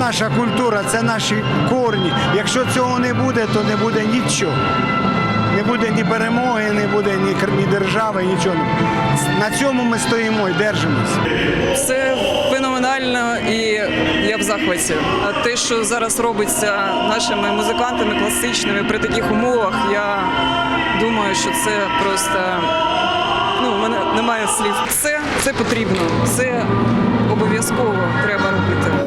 наша культура, це наші корні. Якщо цього не буде, то не буде нічого. Не буде ні перемоги, не буде ні, держави, нічого. На цьому ми стоїмо і держимося. Це феноменально і я в захваті. А те, що зараз робиться нашими музикантами класичними при таких умовах, я думаю, що це просто ну, мене немає слів. Це, це потрібно, це обов'язково треба робити.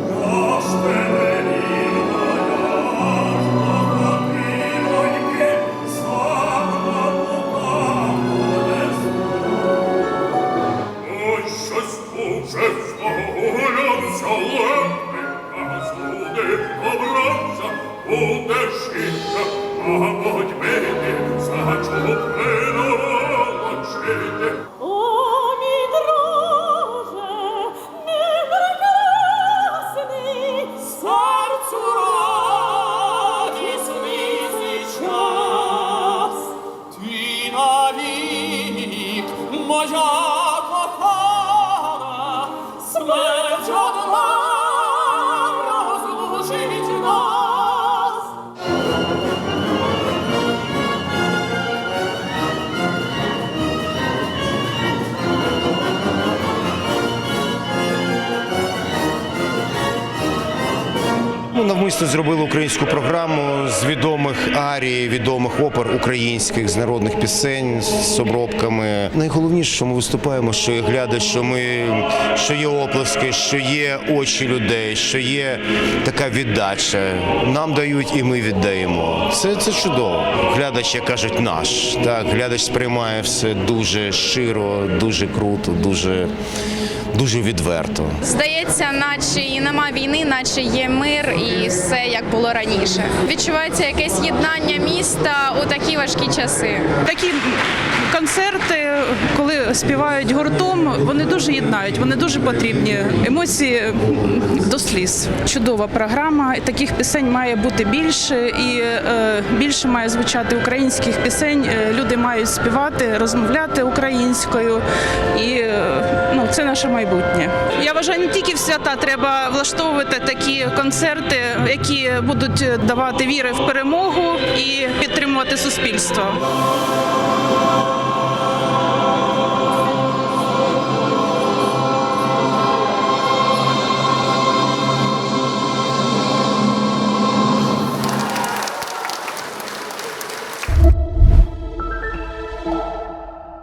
Ой, щось дуже згорявся лемний, а зуди образа буде життя, мабуть, мені зачупинувало 老兄 Ми навмисно зробили українську програму з відомих арій, відомих опер українських, з народних пісень з обробками. Найголовніше, що ми виступаємо, що є глядач, що ми що є оплески, що є очі людей, що є така віддача. Нам дають і ми віддаємо. Це, це чудово. Глядач, як кажуть, наш. Так, глядач сприймає все дуже щиро, дуже круто, дуже, дуже відверто. Здається, наче і нема війни, наче є мир і все як було раніше. Відчувається якесь єднання міста у такі важкі часи. Такі концерти, коли співають гуртом, вони дуже єднають, вони дуже потрібні. Емоції до сліз. Чудова програма. Таких пісень має бути більше, і е, більше має звучати українських пісень. Е, Люди мають співати, розмовляти українською, і е, ну це наше майбутнє. Я вважаю, не тільки в свята треба влаштовувати такі концерти, які будуть давати віри в перемогу і підтримувати суспільство.